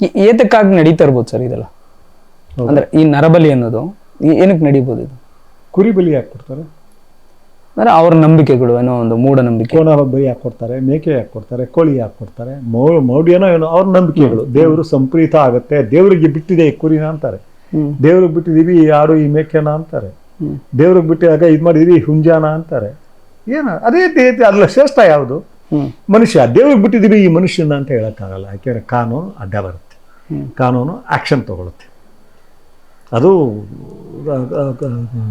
ಈ- ಏತಕ್ಕಾಗಿ ನಡೀತಾ ಇರ್ಬೋದು ಸರ್ ಇದೆಲ್ಲ? ಅಂದ್ರೆ ಈ ನರಬಲಿ ಅನ್ನೋದು ಏನಕ್ಕೆ ನಡೀಬೋದು ಇದು? ಕುರಿ ಬಲಿ ಯಾಕೆ ಕೊಡ್ತಾರೆ ಅಂದ್ರೆ ಅವ್ರ ನಂಬಿಕೆಗಳು ಏನೋ ಒಂದು ಮೂಢ ನಂಬಿಕೆ. ಬಲಿ ಯಾಕೆ ಕೊಡ್ತಾರೆ ಮೇಕೆ ಯಾಕೆ ಕೊಡ್ತಾರೆ ಕೋಳಿ ಯಾಕೆ ಕೊಡ್ತಾರೆ ಮೌ ಮೌಢ್ಯನೋ ಏನೋ ಅವ್ರ ನಂಬಿಕೆಗಳು. ದೇವರು ಸಂಪ್ರೀತ ಆಗುತ್ತೆ ದೇವರಿಗೆ ಬಿಟ್ಟಿದೆ ಈ ಕುರಿನ ಅಂತಾರೆ. ದೇವ್ರಿಗೆ ಬಿಟ್ಟಿದೀವಿ ಈ ಆಡು ಈ ಮೇಕೆನ ಅಂತಾರೆ. ದೇವ್ರಿಗೆ ಬಿಟ್ಟಿದಾಗ ಇದು ಮಾಡಿದೀವಿ ಹುಂಜಾನ ಅಂತಾರೆ. ಏನ ಅದೇ ರೀತಿ ಅದ್ರ ಶ್ರೇಷ್ಠ ಯಾವುದು? ಮನುಷ್ಯ ದೇವ್ರಿಗೆ ಬಿಟ್ಟಿದೀವಿ ಈ ಮನುಷ್ಯನ ಅಂತ ಹೇಳಕ್ಕಾಗಲ್ಲ. ಯಾಕೆಂದ್ರೆ ಕಾನೂನು ಅಡ್ಡ ಬರುತ್ತೆ. ಕಾನೂನು ಆ್ಯಕ್ಷನ್ ತಗೊಳುತ್ತೆ. ಅದು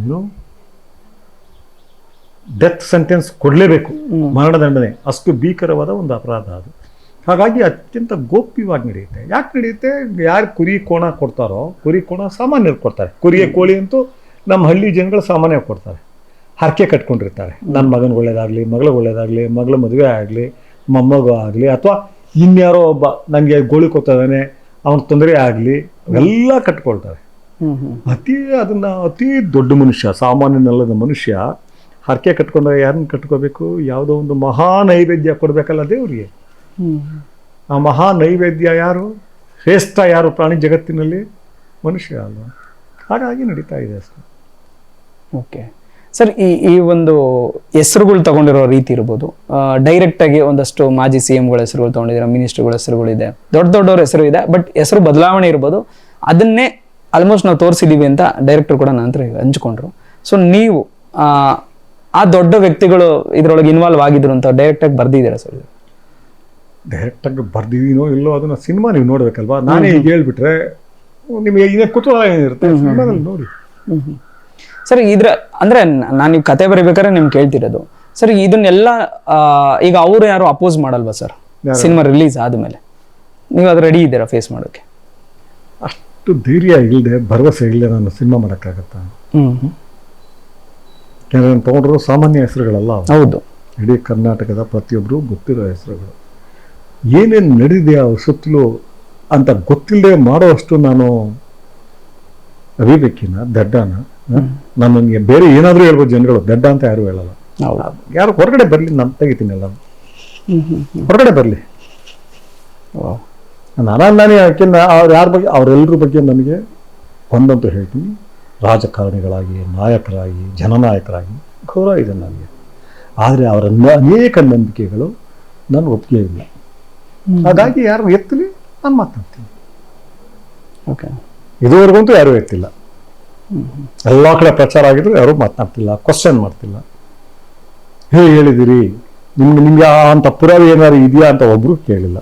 ಏನು? ಡೆತ್ ಸೆಂಟೆನ್ಸ್ ಕೊಡಲೇಬೇಕು. ಮರಣದಂಡನೆ. ಅಷ್ಟು ಭೀಕರವಾದ ಒಂದು ಅಪರಾಧ ಅದು. ಹಾಗಾಗಿ ಅತ್ಯಂತ ಗೋಪ್ಯವಾಗಿ ನಡೆಯುತ್ತೆ. ಯಾಕೆ ನಡೆಯುತ್ತೆ? ಯಾರು ಕುರಿ ಕೋಣ ಕೊಡ್ತಾರೋ ಕುರಿ ಕೋಣ ಸಾಮಾನ್ಯರು ಕೊಡ್ತಾರೆ. ಕುರಿಯ ಕೋಳಿ ಅಂತೂ ನಮ್ಮ ಹಳ್ಳಿ ಜನಗಳು ಸಾಮಾನ್ಯವಾಗಿ ಕೊಡ್ತಾರೆ. ಹರಕೆ ಕಟ್ಕೊಂಡಿರ್ತಾರೆ. ನನ್ನ ಮಗನಿಗೆ ಒಳ್ಳೇದಾಗಲಿ ಮಗಳ ಒಳ್ಳೇದಾಗಲಿ ಮಗಳ ಮದುವೆ ಆಗಲಿ ಮೊಮ್ಮಗ ಆಗಲಿ ಅಥವಾ ಇನ್ಯಾರೋ ಒಬ್ಬ ನನಗೆ ಗೋಳಿ ಕೊಡ್ತಾನೆ ಅವನ ತೊಂದರೆ ಆಗಲಿ ಎಲ್ಲ ಕಟ್ಕೊಳ್ತಾರೆ. ಅತಿ ಅದನ್ನು ಅತಿ ದೊಡ್ಡ ಮನುಷ್ಯ ಸಾಮಾನ್ಯನಲ್ಲದ ಮನುಷ್ಯ ಹರಕೆ ಕಟ್ಕೊಂಡಾಗ ಯಾರನ್ನ ಕಟ್ಕೋಬೇಕು? ಯಾವುದೋ ಒಂದು ಮಹಾ ನೈವೇದ್ಯ ಕೊಡಬೇಕಲ್ಲ ದೇವರಿಗೆ. ಆ ಮಹಾ ನೈವೇದ್ಯ ಯಾರು? ಶ್ರೇಷ್ಠ ಯಾರು ಪ್ರಾಣಿ ಜಗತ್ತಿನಲ್ಲಿ? ಮನುಷ್ಯ ಅಲ್ವಾ? ಹಾಗಾಗಿ ನಡೀತಾ ಇದೆ ಅಷ್ಟೇ. ಓಕೆ. ಸರ್ ಈ ಈ ಒಂದು ಹೆಸರುಗಳು ತಗೊಂಡಿರೋ ರೀತಿ ಇರ್ಬೋದು. ಡೈರೆಕ್ಟ್ ಆಗಿ ಒಂದಷ್ಟು ಮಾಜಿ ಸಿ ಎಂಗಳ ಹೆಸರುಗಳು ತಗೊಂಡಿದ್ದೀರಾ ಮಿನಿಸ್ಟರ್ಗಳ ಹೆಸರುಗಳಿದೆ ದೊಡ್ಡ ದೊಡ್ಡವ್ರ ಹೆಸರು ಇದೆ ಬಟ್ ಹೆಸರು ಬದಲಾವಣೆ ಇರ್ಬೋದು. ಅದನ್ನೇ ಆಲ್ಮೋಸ್ಟ್ ನಾವು ತೋರಿಸಿದ್ದೀವಿ ಅಂತ ಡೈರೆಕ್ಟರ್ ಕೂಡ ನಂತರ ಹಂಚ್ಕೊಂಡ್ರು. ಸೊ ನೀವು ಆ, ದೊಡ್ಡ ವ್ಯಕ್ತಿಗಳು ಇದರೊಳಗೆ ಇನ್ವಾಲ್ವ್ ಆಗಿದ್ರು ಅಂತ ಡೈರೆಕ್ಟ್ ಆಗಿ ಬರ್ದಿದ್ದೀರಾ ಸರ್? ಡೈರೆಕ್ಟಾಗಿ ಬರ್ದಿದ್ದೀನೋ ಇಲ್ಲೋ ಅದನ್ನ ಸಿನಿಮಾ ನೀವು ನೋಡ್ಬೇಕಲ್ವಾ? ನಾನೇ ಈಗ ಹೇಳ್ಬಿಟ್ರೆ ನಿಮಗೆ ಈಗ ಕುತೂಹಲ ಏನಿರುತ್ತೆ? ಸಿನಿಮಾದಲ್ಲಿ ನೋಡಿ. ಸರ್ ಇದ್ರ ಅಂದ್ರೆ ನಾನು ನೀವು ಕತೆ ಬರೀಬೇಕಾದ್ರೆ ನಿಮ್ಗೆ ಕೇಳ್ತಿರೋದು. ಸರ್ ಇದನ್ನೆಲ್ಲ ಈಗ ಅವ್ರು ಯಾರು ಅಪೋಸ್ ಮಾಡಲ್ವಾ ಸರ್? ಸಿನಿಮಾ ರಿಲೀಸ್ ಆದ್ಮೇಲೆ. ನೀವು ಅದು ರೆಡಿ ಇದ್ದೀರಾ ಫೇಸ್ ಮಾಡೋಕೆ? ಅಷ್ಟು ಧೈರ್ಯ ಇಲ್ಲದೆ ಭರವಸೆ ಇಲ್ಲದೆ ನಾನು ಸಿನಿಮಾ ಮಾಡೋಕ್ಕಾಗತ್ತಾ? ನಾನು ತೊಗೊಂಡ್ರು ಸಾಮಾನ್ಯ ಹೆಸರುಗಳಲ್ಲ ಹೌದು. ಇಡೀ ಕರ್ನಾಟಕದ ಪ್ರತಿಯೊಬ್ಬರು ಗೊತ್ತಿರೋ ಹೆಸರುಗಳು. ಏನೇನು ನಡೆದಿದೆ ಅವ್ರ ಸುತ್ತಲೂ ಅಂತ ಗೊತ್ತಿಲ್ಲದೆ ಮಾಡೋವಷ್ಟು ನಾನು ಅವಿವೇಕಿನ ದಡ್ಡನ ನಾನು ನನಗೆ ಬೇರೆ ಏನಾದರೂ ಹೇಳ್ಬೋದು ಜನಗಳು ದಡ್ಡ ಅಂತ ಯಾರು ಹೇಳಲ್ಲ. ಯಾರು ಹೊರಗಡೆ ಬರಲಿ ನಾನು ತೆಗಿತೀನಲ್ಲ ಹ್ಮ್ ಹ್ಮ್ ಹೊರಗಡೆ ಬರಲಿ. ನಾನು ನಾನೇ ಯಾಕೆಂದ್ರೆ ಅವ್ರು ಯಾರ ಬಗ್ಗೆ ಅವರೆಲ್ಲರ ಬಗ್ಗೆ ನನಗೆ ಒಂದಂತೂ ಹೇಳ್ತೀನಿ. ರಾಜಕಾರಣಿಗಳಾಗಿ ನಾಯಕರಾಗಿ ಜನನಾಯಕರಾಗಿ ಗೌರವ ಇದೆ ನನಗೆ. ಆದರೆ ಅವರ ಅನೇಕ ನಂಬಿಕೆಗಳು ನನ್ನ ಒಪ್ಪಿಗೆ ಇಲ್ಲ. ಹಾಗಾಗಿ ಯಾರು ಎತ್ತಲಿ ನಾನು ಮಾತಾಡ್ತೀನಿ ಓಕೆ ಇದುವರೆಗಂತೂ ಯಾರೂ ಎತ್ತಿಲ್ಲ. ಎಲ್ಲ ಕಡೆ ಪ್ರಚಾರ ಆಗಿದ್ರು ಯಾರೂ ಮಾತನಾಡ್ತಿಲ್ಲ ಕ್ವಶನ್ ಮಾಡ್ತಿಲ್ಲ. ಹೇಗೆ ಹೇಳಿದಿರಿ, ನಿಮ್ಗೆ ನಿಮ್ಗೆ ಆ ಅಂತ ಪುರಾವೆ ಏನಾದ್ರು ಇದೆಯಾ ಅಂತ ಒಬ್ರು ಕೇಳಿಲ್ಲ.